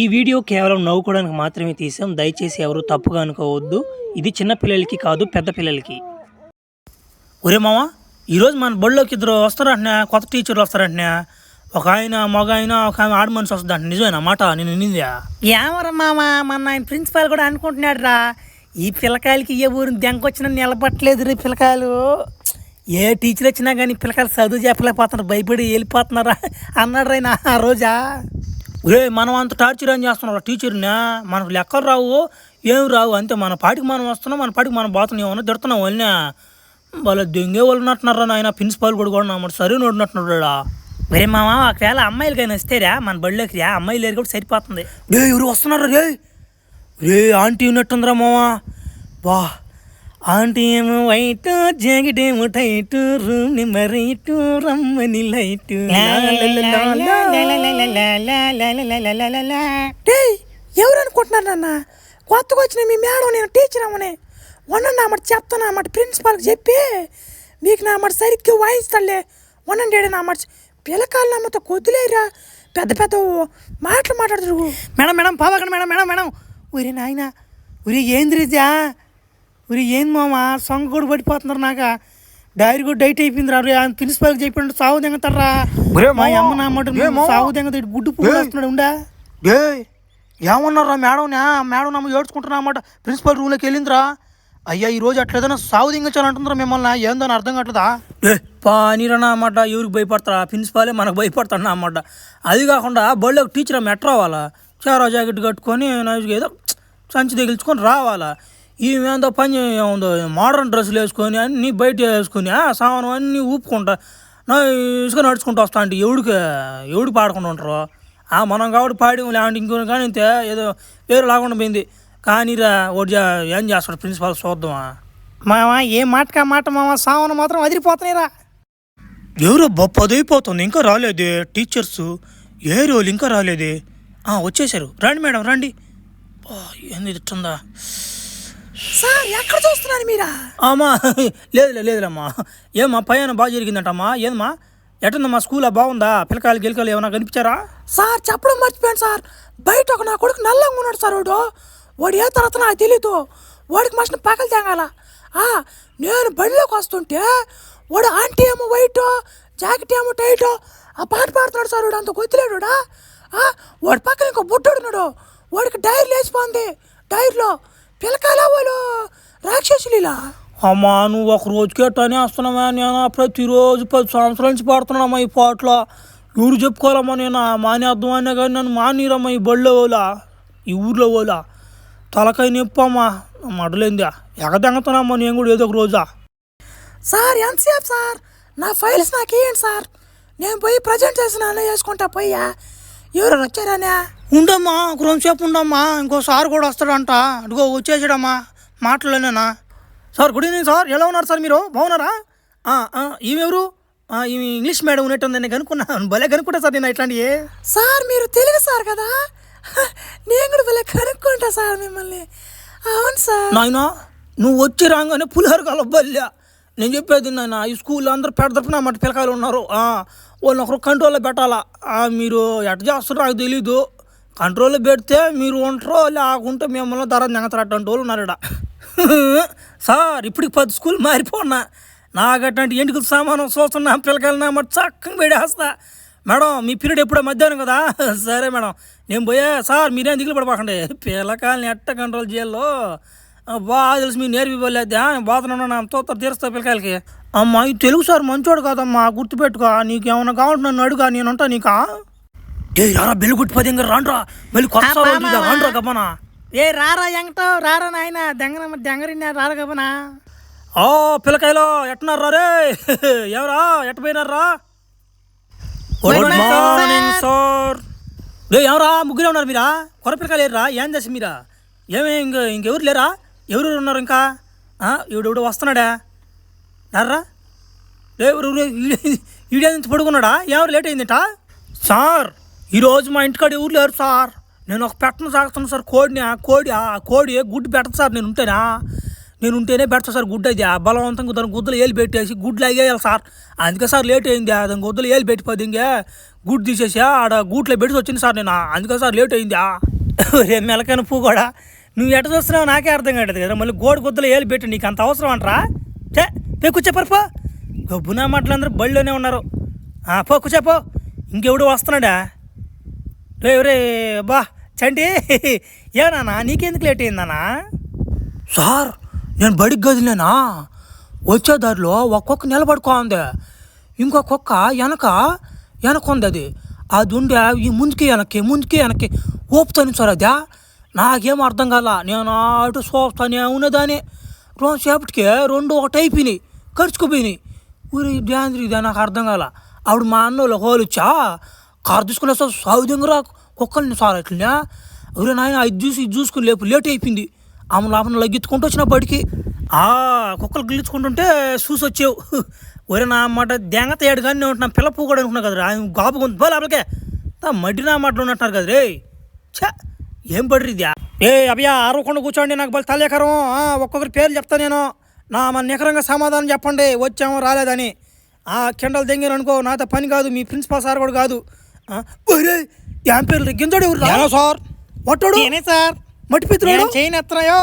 ఈ వీడియో కేవలం నవ్వుకోవడానికి మాత్రమే తీసాం. దయచేసి ఎవరు తప్పుగా అనుకోవద్దు. ఇది చిన్న పిల్లలకి కాదు పెద్ద పిల్లలకి. ఒరే మామ ఈరోజు మన బడిలోకి ఇద్దరు వస్తారంటున్నా కొత్త టీచర్లు వస్తారంటనే. ఒక ఆయన మగ ఆయన ఒక ఆమె ఆడ మనిషి వస్తుందంట. నిజమేనా మాట? నేను నిందా ఏమరా మామ మన ఆయన ప్రిన్సిపాల్ కూడా అనుకుంటున్నాడు రా ఈ పిల్లకాయలకి ఏ ఊరు దెంకొచ్చినా నిలబట్టలేదు రే పిల్లకాయలు. ఏ టీచర్ వచ్చినా కానీ పిల్లకాయలు చదువు చెప్పలేకపోతున్నారు భయపడి వెళ్ళిపోతున్నారా అన్నాడు రా ఆ రోజా. ఒరే మనం అంత టార్చర్ ఏం చేస్తున్నాం టీచర్ని మనకు లెక్కలు రావు. ఏం రావు? అంతే మన పాటికి మనం వస్తున్నాం మన పాటికి మనం పోతున్నాం ఏమన్నా తిడుతున్నాం వాళ్ళని. వాళ్ళ దెంగే వాళ్ళు ఉన్నట్టున్నారా నాయన ప్రిన్సిపాల్ కూడా కూడా మరి సరే నోడినట్టున్నాడా ఒరే మామ ఒకవేళ అమ్మాయిలకైనా వస్తేరా మన బడిలోకి రా అమ్మాయిలు లేరు కూడా సరిపోతుంది. రే ఎవరు వస్తున్నారా రే? రే ఆంటీ ఉన్నట్టుందిరా మావా వా ఆంటీ ఏమో వైట్ జాకెట్ ఏమో టైట్ రూమ్ నెంబర్ ఎయిట్ రమ్మని లైట్ డేయ్ ఎవరు అనుకుంటున్నారు నాన్న? కొత్తగా వచ్చిన మీ మేడం నేను టీచర్ అమ్మని వండండి అమ్మటి చెప్తాను అన్నమాట ప్రిన్సిపాల్కి చెప్పి మీకు నా అమ్మటి సరిగ్గా వాయిస్తాడులే వండండి ఏడు నా అమ్మటి పిల్లకాయలు నమ్మతో కొద్దులేరా? పెద్ద పెద్ద మాటలు మాట్లాడుతురు. మేడం మేడం పావకండి మేడం మేడం మేడం. ఊరి నాయన ఊరి ఏంది రీజా ఊరి ఏంది మామ? సొంగ కూడా పడిపోతున్నారు నాక? డైరీ కూడా డైట్ అయిపోయింది రా ఆయన ప్రిన్సిపాల్కి చెప్పినట్టు సాగు దెంగతారా ఒరే మా మామ, అమ్మ నా మాట? సాగు దెంగత గుడ్డు పువ్వు వస్తున్నాడు ఉండా? ఏ ఏమన్నారా మేడం మేడం నమ్మ ఏడ్చుకుంటున్నా అన్నమాట. ప్రిన్సిపల్ రూమ్లోకి వెళ్ళిందిరా. అయ్యా ఈ రోజు అట్లా ఏదైనా సాగు దింగచాలంటుందిరా మిమ్మల్ని. ఏందో అర్థం కావట్లేదా? ఏ పానీరనా అన్నమాట ఎవరికి భయపడతారా? ప్రిన్సిపాలే మనకు భయపడతాడు అన్నమాట. అది కాకుండా బళ్ళోకి టీచర్ మెట్ర రావాలా చారా జాకెట్ కట్టుకొని ఏదో సంచి తగిలించుకొని రావాలా? ఈమెందో పని ఏముందో మోడర్న్ డ్రెస్సులు వేసుకొని అన్నీ బయట వేసుకొని ఆ సామాను అన్నీ ఊపుకుంటా నైస్గా నడుచుకుంటూ వస్తా అంటే ఎవడికి ఎవడికి పాడకుండా ఉంటారు? ఆ మనం కాబట్టి పాడి లేదంటే ఇంకో కానీ ఇంతే ఏదో పేరు లాకుండా పోయింది. కానీ రా ఒకటి ఏం చేస్తాడు ప్రిన్సిపాల్ చూద్దామా? మామ ఏ మాటకా మాట మామ సావన మాత్రం అదిరిపోతున్నాయిరా. ఎవరో పదైపోతుంది ఇంకా రాలేదే టీచర్స్ ఏ రోజు ఇంకా రాలేదే. వచ్చేసారు రండి మేడం రండి. ఏంది ఇట్టుందా? సార్ ఎక్కడ చూస్తున్నారు మీరా? అమ్మా లేదులే లేదులేమ్మా ఏమ్మా పైన బాగా జరిగిందంటమ్మా. ఏందమ్మా? ఎట్టుందమ్మా స్కూల్ బాగుందా? పిల్లకాయలు గిలకాయలు ఏమైనా కనిపించారా? సార్ చెప్పడం మర్చిపోయాను సార్. బయట ఒక నా కొడుకు నల్లంగా ఉన్నాడు సార్ వాడు. వాడు ఏ తర్వాత నాకు తెలీదు. వాడికి మసిన పగలు తెంగాల. ఆ, నేను బడిలోకి వస్తుంటే వాడు ఆంటీ ఏమో వైట్ జాకెట్ ఏమో టైట్ ఆ పాట పాడుతున్నాడు సార్ వాడు. అంత గొత్తులేడు వాడా. ఆ, వాడి పక్కన ఇంకో బుడ్డోడు ఉన్నాడు. వాడికి డైర్ లేచిపోయింది. డైర్లో పిల్లకాయల వాళ్ళు? రాక్షసులు ఇలా అమ్మా నువ్వు ఒక రోజుకి ఎట్టనే వస్తున్నావా? నేను ప్రతిరోజు పది సంవత్సరాల నుంచి పాడుతున్నామ్మా ఈ పాటలో. ఎవరు చెప్పుకోవాలమ్మా నేను? మానేద్దాం అన్నా కానీ నన్ను మానీరమ్మా ఈ బడిలో పోలా ఈ ఊర్లో పోలా తలకాయ నొప్పమ్మా మడలేందా? ఎగదెంగతున్నామ్మా నేను కూడా ఏదో ఒక రోజా. సార్ ఎంతసేపు సార్? నా ఫైల్స్ నాకు ఇవ్వండి సార్? నేను పోయి ప్రజెంట్ చేసిన చేసుకుంటా పోయా ఎవరు వచ్చారనే? ఉండమ్మా ఒక సేపు ఉండమ్మా ఇంకో సార్ కూడా వస్తాడంట. అదిగో వచ్చేసాడమ్మా. మాటలోనేనా? Sir good evening sir. ఎలా ఉన్నారు సార్ మీరు? బాగున్నారా? ఈమెవరు? ఈమె ఇంగ్లీష్ మేడం ఉన్నట్టుంది నేను కనుక్కున్నాను. భలే కనుక్కుంటా సార్ నేను ఇట్లాంటివి. సార్ మీరు తెలుగు సార్ కదా? నేను కూడా వెళ్ళి కనుక్కుంటా సార్ మిమ్మల్ని. అవును సార్. నాయన నువ్వు వచ్చి రాగానే పులిహోర కలబల్లా నేను చెప్పేది నాయన ఈ స్కూల్లో అందరూ పెడతరపున మట్టి పిల్లకాయలు ఉన్నారు. వాళ్ళని ఒకరు కంట్రోల్లో పెట్టాలా? మీరు ఎట్ట చేస్తారో నాకు తెలీదు. కంట్రోల్లో పెడితే మీరు ఉంటారో లేకుంటే మిమ్మల్ని ధర నెంగతారు వాళ్ళు ఉన్నారు సార్ ఇప్పటికి పది స్కూల్ మారిపోన్నా నాకు అట్లాంటి సామానం చూస్తున్నా పిల్లకాయలు నా మట్టి చక్కగా పెడేస్తా. మేడం మీ పీరియడ్ ఎప్పుడో మధ్యాహ్నం కదా? సరే మేడం. నేను పోయా సార్ మీరేం దిగులు పడిపోకండి పిల్లకాయలని ఎట్ట కంట్రోల్ చేయాలో? బాగా తెలిసి మీరు నేర్పిపోలేదా బాధనున్నా తోత తీరుస్తా పిల్లకాయలకి. అమ్మా ఈ తెలుగు సార్ మంచోడు కాదమ్మా గుర్తుపెట్టుకో. నీకేమన్నా కావాలంటే నన్ను అడుగా నేను ఉంటా నీకా? ఏ రారా బెల్లు గుట్టి పది ఇంకా రాండ్రా. మళ్ళీ కొత్త. రాండ్రా గమ్మనా ఏ రారా ఎంగటో రారా నాయన దెంగన దెంగరినా రారా కబనా ఆ పిల్లకాయలు ఎట్టున్నారా రే? ఎవరా ఎట్ట పోయినారా గుడ్ మార్నింగ్. సార్ రే ఎవరా ముగ్గురే ఉన్నారు మీరా? కొర పిల్లకాయలు లేరురా? ఏం చేసి మీరా? ఏమే ఇంక ఇంకెవరు లేరా? ఎవరు ఉన్నారు ఇంకా? ఆ, వస్తున్నాడా? ఎర్రా? రే ఈడే నుంచి పడుకున్నాడా? ఎవరు లేట్ అయిందిట? సార్ ఈరోజు మా ఇంటికాడ ఎవరు లేరు సార్. నేను ఒక పెట్టను సాగుతున్నాను సార్ కోడిని ఆ కోడి ఆ కోడి గుడ్డు పెట్టదు సార్ నేను ఉంటేనా? నేను ఉంటేనే పెడతా సార్ గుడ్డు అది బలవంతంగా దాని గుద్దలు ఏలు పెట్టేసి గుడ్లు అయ్యేయాలి సార్. అందుకే సార్ లేట్ అయింది. ఆ దాని గుద్దలు ఏలు పెట్టిపోద్ది ఇంకే గుడ్డు తీసేసి ఆడ గూట్లో పెట్టి వచ్చింది సార్ నేను. అందుకే సార్ లేట్ అయింది. ఒరే మెలకన పువ్వు కూడా నువ్వు ఎట చూస్తున్నావు నాకే అర్థం కాదు కదా. మళ్ళీ గోడ గుద్దలు ఏలు పెట్టు నీకు అంత అవసరం అంటరా? చే పే. కూర్చోపరిపో గబ్బునా మాటలందరూ బళ్ళోనే ఉన్నారు. ఆ, పో కూర్చోపో. ఇంకెవడు వస్తున్నాడా? రే రే బా చంటి. నానా నీకెందుకు లేట్ అయిందనా సార్ నేను బడికి గదిలేనా? వచ్చే దారిలో ఒక్కొక్క నిలబడుకో ఉంది ఇంకో కుక్క వెనక వెనక ఉంది అది అది ఉండే ఈ ముందుకి వెనక్కి ముందుకి వెనక్కి ఊపుతాను సార్ అదే. నాకేం అర్థం కాల? నేను అటు చూస్తానే ఉన్నదాని. రెండు సేపటికి రెండు ఒకటి అయిపోయినాయి. ఖర్చుకుపోయినాయి ఊరి డ్యాంద్రి ఇదే నాకు అర్థం కాల? అప్పుడు మా అన్నోళ్ళు హోలుచ్చా కారు తీసుకునే సార్ సౌదంగా కుక్కల్ని సార్ అట్లనే ఊరే నాయన అది చూసి ఇది చూసుకుని లేపు లేట్ అయిపోయింది. ఆమె లోపల లగ్గించుకుంటూ వచ్చిన బడికి ఆ కుక్కలు గిల్చుకుంటుంటే చూసి వచ్చావు. ఒరే నా మాట దెంగత ఏడు కానీ నేను ఉంటున్నా పిల్ల పువ్వు కూడా అనుకున్నా కదా ఆయన గాపు కొంత బా అప్పటికే మడ్డి నా మాటలు ఉన్నట్టున్నారు కదా రే ఛా! ఏం పడ్రి ఇద్యా ఏ అభయ అరవకుండా కూర్చోండి నాకు బలి తల్లేకరం ఆ, ఒక్కొక్కరి పేర్లు చెప్తా నేను. నా మన నికరంగా సమాధానం చెప్పండి వచ్చాము రాలేదని. ఆ కిండలు దెంగారు అనుకో నాతో పని కాదు మీ ప్రిన్సిపాల్ సార్ కూడా కాదు. ఒరే ఏం పేర్లు గింజడు ఎవరు సార్. వట్టోడు? నేనే సార్. మట్టి పిత్తుడు చేయని ఎత్తనాయో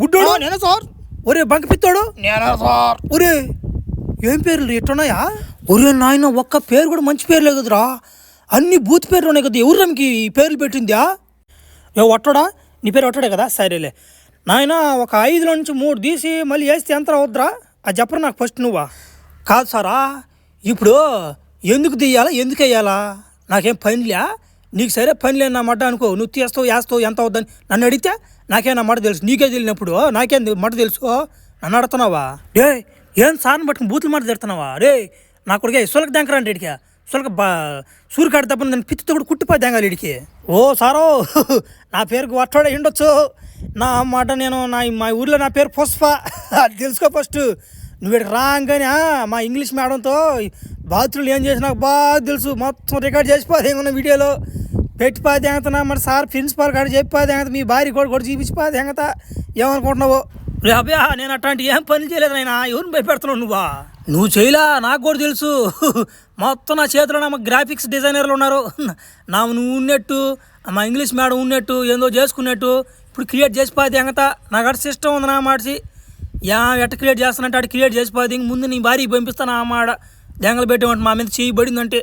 గుడ్డోడు? నేనే సార్. ఒరే బంక పిత్తోడు? నేనే సార్. ఒరే ఏం పేర్లు ఎట్టున్నాయా ఒరే నాయన ఒక్క పేరు కూడా మంచి పేరు లేదు కదరా అన్ని బూత్ పేర్లు ఉన్నాయి కదా ఎవరు మనకి ఈ పేర్లు పెట్టిందా ఏ ఒట్టడా నీ పేరు ఒట్టడే కదా? సరేలే. నాయన ఒక ఐదులో నుంచి మూడు తీసి మళ్ళీ వేస్తే ఎంత అవుద్రా అది చెప్పరు నాకు ఫస్ట్ నువ్వా? కాదు సారా ఇప్పుడు ఎందుకు తీయాలా ఎందుకు వేయాలా? నాకేం పనిలే నీకు సరే పని లేని నా మడ్డ అనుకో. నువ్వు తీస్తావు వేస్తావు ఎంత అవుద్దని నన్ను అడిగితే నాకేం నా మాట తెలుసు. నీకే తెలియనప్పుడు నాకేం మట మాట తెలుసు? నన్ను అడుగుతున్నావా? డే ఏం సార్ని పట్టుకుని బూతులు మాట తిడుతున్నావా రే నా కొడుకే సులక దెంకరా అంటే ఇడికి బా సూరికాడి తప్ప నేను పిత్తితో కూడా కుట్టిపోయి దెంగాలి ఇడికి ఓ సారో నా పేరుకు వట్టోడే ఉండొచ్చు నా మాట నేను నా మా ఊర్లో నా పేరు పుష్ప. అది తెలుసుకో ఫస్ట్. నువ్వు ఇక్కడ రాగానే మా ఇంగ్లీష్ మేడంతో బాత్రూలు ఏం చేసి నాకు బాగా తెలుసు. మొత్తం రికార్డ్ చేసిపోతే ఏమన్నా వీడియోలో. పెట్టిపోతే పాది ఎంగతనా మరి సార్ ప్రిన్సిపాల్ కాడ చెప్పి పాది ఎంగత మీ భార్య కూడా కూడా చూపించిపోతే పాది ఎంగత ఏమనుకుంటున్నావు? అబ్బా నేను అట్లాంటి ఏం పని చేయలేదు నాయన. ఎవరిని భయపెడుతున్నావు నువ్వా? నువ్వు చేయలా నాకు కూడా తెలుసు. మొత్తం నా చేతిలో నా గ్రాఫిక్స్ డిజైనర్లు ఉన్నారు. నా నువ్వు ఉన్నట్టు మా ఇంగ్లీష్ మేడం ఉన్నట్టు ఏందో చేసుకున్నట్టు ఇప్పుడు క్రియేట్ చేసిపోతే ఎంగత నాకు అటు సిస్టమ్ ఉంది నా మాటసి యా ఎట్ట క్రియేట్ చేస్తానంటే అటు క్రియేట్ చేసిపోతే ఇంక ముందు నీ భారీ పంపిస్తాను ఆ మాడ దెంగలు పెట్టేమంటే మా మీద చేయబడిందంటే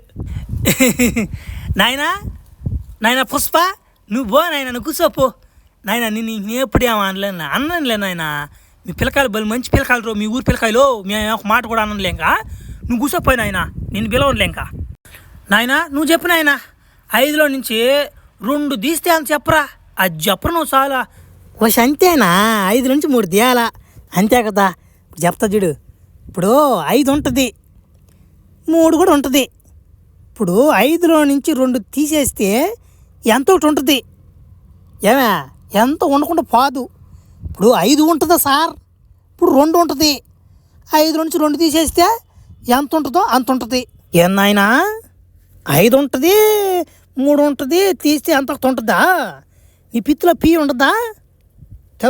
నాయనా నాయన పుష్ప నువ్వు పో నాయన నువ్వు కూర్చోపో నాయన నేను నేను అనలేను? అన్నలే నాయన. మీ పిల్లకాయలు బలి మంచి పిల్లకాయలు రో మీ ఊరు పిల్లకాయలు. మేము ఒక మాట కూడా అనలేంకా నువ్వు కూర్చోపోయి నాయన నేను పిలవనులేంకా నాయన నువ్వు చెప్పు నాయన. ఐదులో నుంచి రెండు తీస్తే అని చెప్పరా? అది చెప్పరు నువ్వు చాలా. వచ్చి అంతేనా ఐదు నుంచి మూడు తీయాలా. అంతే కదా. చెప్తా చూడు. ఇప్పుడు ఐదు ఉంటుంది. మూడు కూడా ఉంటుంది. ఇప్పుడు ఐదులో నుంచి రెండు తీసేస్తే ఎంత ఒకటి ఉంటుంది? ఏమే? ఎంత ఉండకుండా పోదు. ఇప్పుడు ఐదు ఉంటుందా సార్? ఇప్పుడు రెండు ఉంటుంది. ఐదు నుంచి రెండు తీసేస్తే ఎంత ఉంటుందో అంత ఉంటుంది. ఏం నాయనా? ఐదు ఉంటుంది మూడు ఉంటుంది తీస్తే ఎంత ఒకటి ఉంటుందా? నీ పిత్తులో పీ ఉండదా?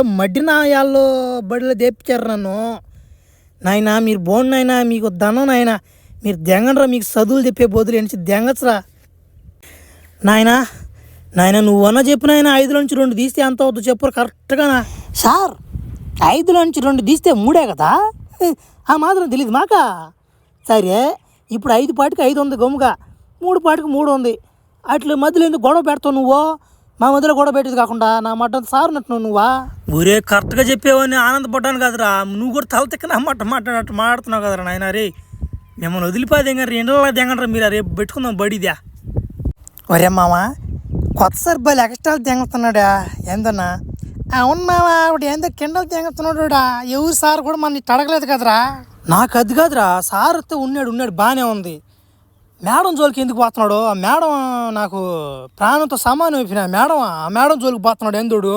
మడ్డిన మడ్డి బడిలో తెప్పించారు నన్ను. నాయనా మీరు బోన్ నాయనా మీకు ధనం నాయనా మీరు దెంగనరా మీకు చదువులు చెప్పే బదులు ఏంటి దెంగచ్చురా? నాయనా నాయన నువ్వు అన్న చెప్పు నాయన ఐదులో నుంచి రెండు తీస్తే ఎంత అవుతుందో చెప్పు కరెక్ట్గానా సార్ ఐదులో నుంచి రెండు తీస్తే మూడే కదా? ఆ మాత్రం తెలియదు మాకా? సరే ఇప్పుడు ఐదు పాటికి ఐదు ఉంది గమ్ముగా. మూడు పాటికి మూడు ఉంది. అట్లా మధ్యలో ఎందుకు గొడవ పెడతావు నువ్వు? మా మధ్యలో గొడవ పెట్టేది కాకుండా నా మాట సార్ నట్టు నువ్వా? ఊరే కరెక్ట్గా చెప్పేవని ఆనందపడ్డాను కదరా. నువ్వు కూడా తల తిక్కన మాట మాట్లాడినట్టు మాట్లాడుతున్నావు కదరా నాయన రే. మిమ్మల్ని వదిలిపోయి దిగండి ఎండలో దిగండి మీరు రేపు పెట్టుకుందాం బడిదా. ఒరే మామ కొత్త సర్బాలు ఎక్స్ట్రా తెంగుతున్నాడా? ఏందన్నా? అవును ఆవిడ ఏందో కిండలు తెంగుతున్నాడు ఎవరు సార్ కూడా మన అడగలేదు కదరా? నాకు అది కాదురా సార్ వస్తే ఉన్నాడు ఉన్నాడు బాగానే ఉంది. మేడం జోలికి ఎందుకు పోతున్నాడు? ఆ మేడం నాకు ప్రాణంతో సమానం అయిపోయినా మేడం ఆ మేడం జోలికి పోతున్నాడు ఎందుడు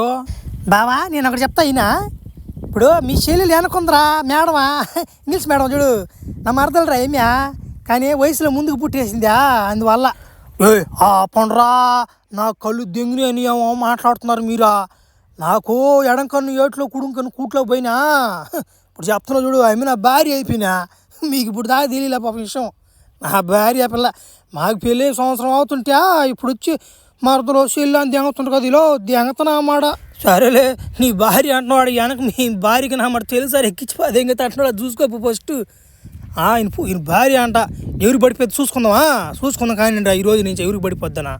బావా నేను ఒకటి చెప్తా అయినా ఇప్పుడు మీ చెల్లెలు వెనకుందిరా మేడమా? ఇంగ్లీష్ మేడం చూడు నా మరదలరా ఏమ్యా? కానీ వయసులో ముందుకు పుట్టేసిందా? అందువల్ల. ఆ పండ్రా నా కళ్ళు దెంగిని అని ఏమో మాట్లాడుతున్నారు మీరా. నాకు ఎడం కన్ను ఏట్లో కుడుం కన్ను కూట్లో పోయినా. ఇప్పుడు చెప్తున్నా చూడు ఆమె నా భార్య అయిపోయినా. మీకు ఇప్పుడు దాకా తెలియలే పాప విషయం. నా భార్య పిల్ల మాకు పెళ్ళి సంవత్సరం అవుతుంటే ఇప్పుడు వచ్చి మరదలో చెల్లి అని దెంగతుంది కదా ఇలా దెంగతనా మాట సరేలే నీ భార్య అంటున్నాడు వెనక మీ భార్యకి నా మాట తెలుసారి? ఎక్కించిపోతే ఇంకా అంటున్నాడు చూసుకోపు ఫస్ట్. ఆయన ఈయన భార్య అంట ఎవరు పడిపోతే చూసుకుందామా? చూసుకుందాం కానీ ఈ రోజు నుంచి ఎవరికి పడిపోద్దనా